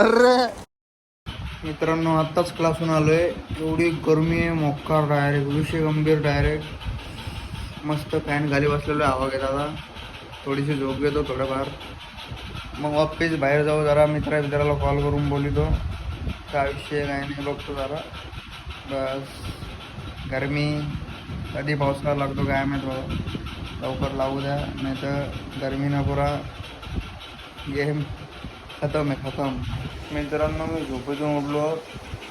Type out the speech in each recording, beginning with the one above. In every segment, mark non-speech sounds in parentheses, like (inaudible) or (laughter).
अरे मित्रांनो आत्ताच क्लासून आलोय. एवढी गरमी आहे मोक्कार डायरेक्ट विषय गंभीर डायरेक्ट मस्त फॅन खाली बसलेलो आहे, हवा घेत थोडीशी झोप घेतो थोडंफार. मग वापस बाहेर जाऊ जरा मित्रा मित्राला कॉल करून बोलितो. काय विषय काय नाही बघतो जरा. बस. गरमी. कधी पावसाळा लागतो काय माहीत बाबा. लवकर लावू द्या नाही तर गरमीनं पुरा गेम खतम आहे खतम. मित्रांनो मी झोपेतून उठलो.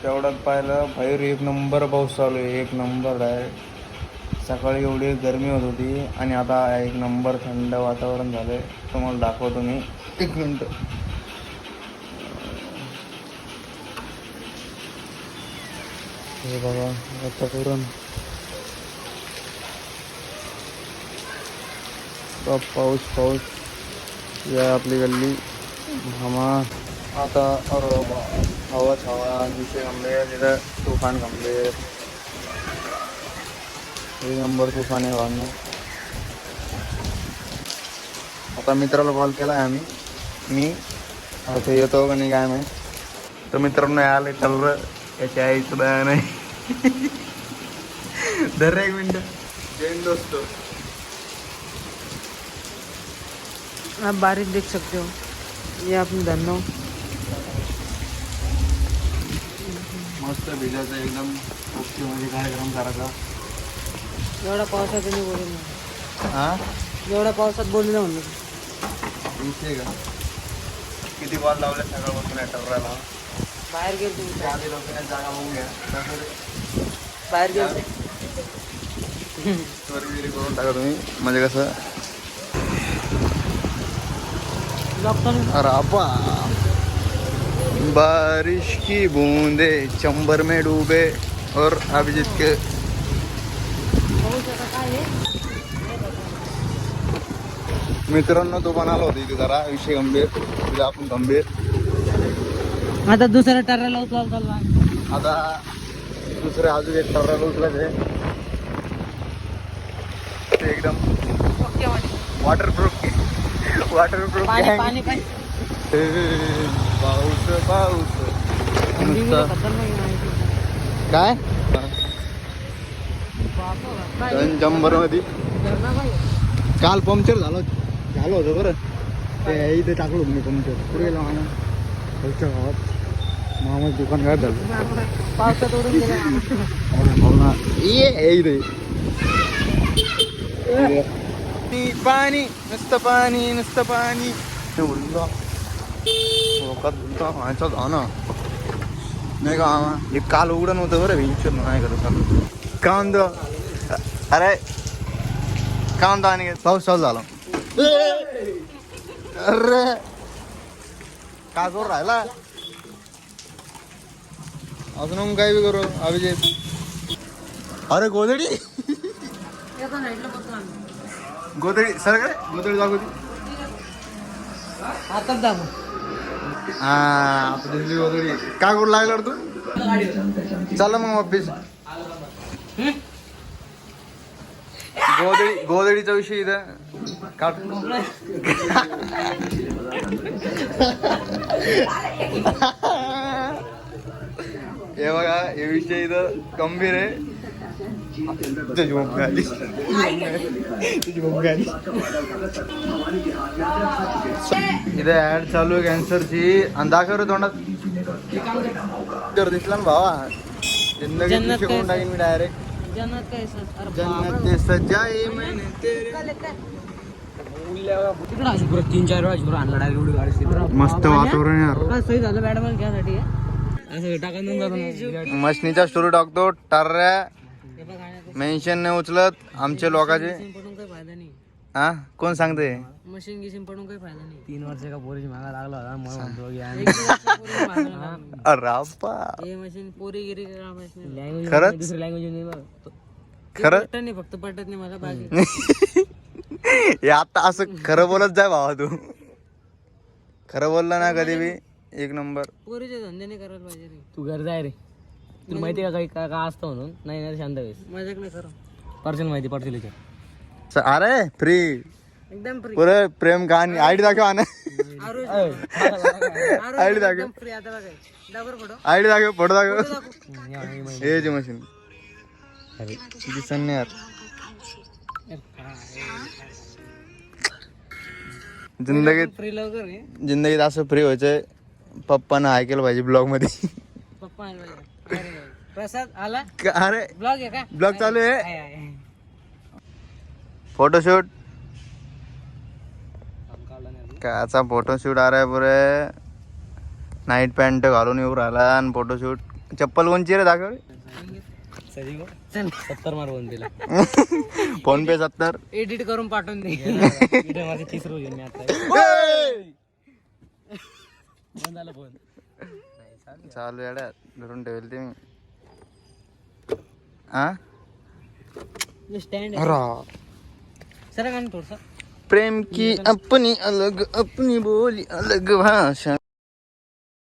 तेवढ्यात पाहिलं बाहेर एक नंबर पाऊस चालू आहे एक नंबर डायरेक्ट सकाळी एवढी गरमी होत होती आणि आता एक नंबर थंड वातावरण झालं आहे तुम्हाला दाखवतो मी. एक मिनटं. हे बघा आता करून पाऊस पाऊस. या आपली गल्ली. हमा आता अरे हवा हवाच हवा विषय गंभीर तिथं तुफान गंभीर एक नंबर तुफान आहे वाहन आता मित्राला कॉल केला आहे आम्ही मी आता येतो का नाही काय माहीत तर मित्रांनो आले चल र याच्या आईचं बया नाही धर एक मिनटं। जैन दोस्तो। आप बारिश देख सकते हो। ये अपने धनो मस्त भिजायचं एकदम. ओके म्हणजे कार्यक्रम करायचा. एवढ्या पावसात नाही बोलू हा? एवढ्या पावसात बोलू ना म्हणलं विषय का? किती बॉल लावले सकाळपासून टवरायला बाहेर गेलो तुम्ही. आधी लोकांना जागा बघून घ्या. बाहेर गेलो. चोरी (laughs) करून टाका तुम्ही. म्हणजे कसं अब्बा बारिश की बूंदे चंबर में डूबे और अभिजीत के मित्रांनो तो आला होता इथे जरा विषय गंभीर तुझा आपण गंभीर. आता दुसऱ्या टर्राला चालला आता दुसरे अजून एक टर्राला उचलायचे ते एकदम वॉटरप्रूफ वॉटरप्रूफ पाणी पाणी पाणी पाऊस पाऊस नुसतं खतरनाक आहे. काय बापा, काय शंभरमध्ये झरणा काय? काल पंक्चर झालं झालं होतं बरं ते इथे टाकलं होतं मी पंक्चर पुढे गेलो मामा खालच्या गावात मामाचं दुकान काय झालं पावसात उडून गेलं हो ना ये हे इथे पाणी नुसतं पाणी नुसतं पाणी. व्हायचा जा ना नाही का हे काल उघडं नव्हतं बरं विंचर नाही करत चालू का म्हणतो अरे का म्हणतो आणि पाऊस चालू झाला. अरे. का जोर राहिला? अजून मग काय बी करू अभिजित. अरे गोदडी एका साईडला बसलो आम्ही. गोदडी सर काय गोदडी दाखवती हातात दाबू हा आता दिसली गोदडी काय करू लागला रे तू? चला मग ऑफिस गोदडी गोदडीचा विषय इथं. काट हे बघा हे विषय इथं गंभीर आहे. इथे ऍड चालू आहे कॅन्सरची आणि दाखव रे तोंडात. तर दिसला ना भावा. जिंदगी शिकवून काय? टाकीन मी डायरेक्ट जन्नत मैंने तेरे तीन चार वेळा आणला डायरेक्ट मस्त वातावरण यार. काय सही झालं बॅट बॉल घ्यासाठी असं टाकून जातो मशनीचा स्टोरी टाकतो टार्या हे मेन्शन नाही उचलत आमचे लोकांचे. मशीन पडून काही फायदा नाही. हा? कोण सांगते मशीन गिशीन पडून काही फायदा नाही. तीन वर्ष का पोरीची मागा लागला होता म्हणतो की दिवस पोरी. हे? मशीन गिरी लँग्वेज खरंच? दुसरी लँग्वेज नाही बघ. ते खरं? पटत नाही फक्त पटत नाही मला बाकी. (laughs) हे आता असं खरं बोलत जाय भावा तू. खरं बोलला ना कधी बी एक नंबर. पोरीचे धंदे नाही करायला पाहिजे रे. तू घर जाय रे. तुला माहिती का काही का का असतं म्हणून? नाही नाही शांत वेळेस माझ्याकडे खरं पर्सन माहिती पडतील स- अरे फ्री एकदम फ्री पुरे प्रेम कहाणी आयडी दाखव ना आरोग्य आयडी दाखव फ्री आता बघा. दाबर पडो आयडी दाखव फोटो दाखव. अरे हे जी मशीन. दिसन नाही यार. जिंदगीत फ्री लवकर घे जिंदगीत असं फ्री व्हायचंय. पप्पानं ऐकेलं पाहिजे ब्लॉगमध्ये. पप्पा आले पाहिजे. प्रसाद आला? अरे ब्लॉग आहे का? ब्लॉग चालू आहे. फोटोशूट काचा फोटोशूट आ रहा है पुरे. नाईट पॅन्ट घालून येऊ राहिला आणि फोटोशूट चप्पल कोणची रे दाखव. सत्तर मार बोल दिला. (laughs) फोन पे सत्तर. एडिट करून पाठवून दे. इथे माझे तीस रुपये घेऊन मी आता. बंद झालं फोन. चालू येड्या धरून ठेवेल ते मी आ स्टँड अरा सर का थोडस प्रेम की अपनी अलग अपनी बोली अलग भाषा